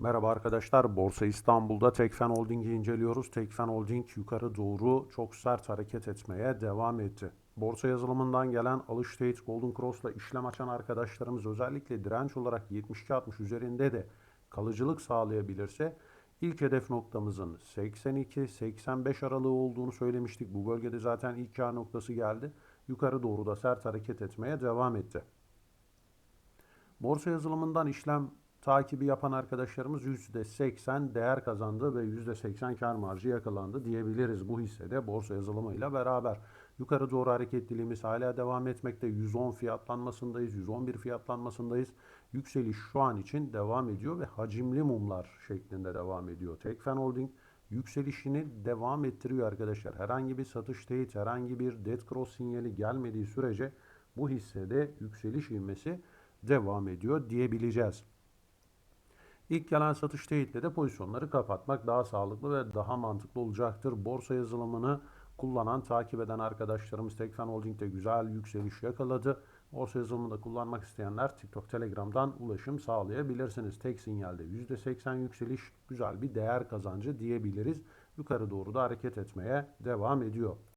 Merhaba arkadaşlar. Borsa İstanbul'da Tekfen Holding'i inceliyoruz. Tekfen Holding yukarı doğru çok sert hareket etmeye devam etti. Borsa yazılımından gelen alış teyit Golden Cross'la işlem açan arkadaşlarımız özellikle direnç olarak 72-60 üzerinde de kalıcılık sağlayabilirse ilk hedef noktamızın 82-85 aralığı olduğunu söylemiştik. Bu bölgede zaten ilk kar noktası geldi. Yukarı doğru da sert hareket etmeye devam etti. Borsa yazılımından işlem takibi yapan arkadaşlarımız %80 değer kazandı ve %80 kar marjı yakalandı diyebiliriz bu hissede borsa yazılımıyla beraber. Yukarı doğru hareketliliğimiz hala devam etmekte. 110 fiyatlanmasındayız, 111 fiyatlanmasındayız. Yükseliş şu an için devam ediyor ve hacimli mumlar şeklinde devam ediyor. Tekfen Holding yükselişini devam ettiriyor arkadaşlar. Herhangi bir satış teyit, herhangi bir dead cross sinyali gelmediği sürece bu hissede yükseliş ivmesi devam ediyor diyebileceğiz. İlk gelen satış teyitle de pozisyonları kapatmak daha sağlıklı ve daha mantıklı olacaktır. Borsa yazılımını kullanan, takip eden arkadaşlarımız Tekfen Holding'de güzel yükseliş yakaladı. Borsa yazılımını kullanmak isteyenler TikTok, Telegram'dan ulaşım sağlayabilirsiniz. Tek sinyalde %80 yükseliş güzel bir değer kazancı diyebiliriz. Yukarı doğru da hareket etmeye devam ediyor.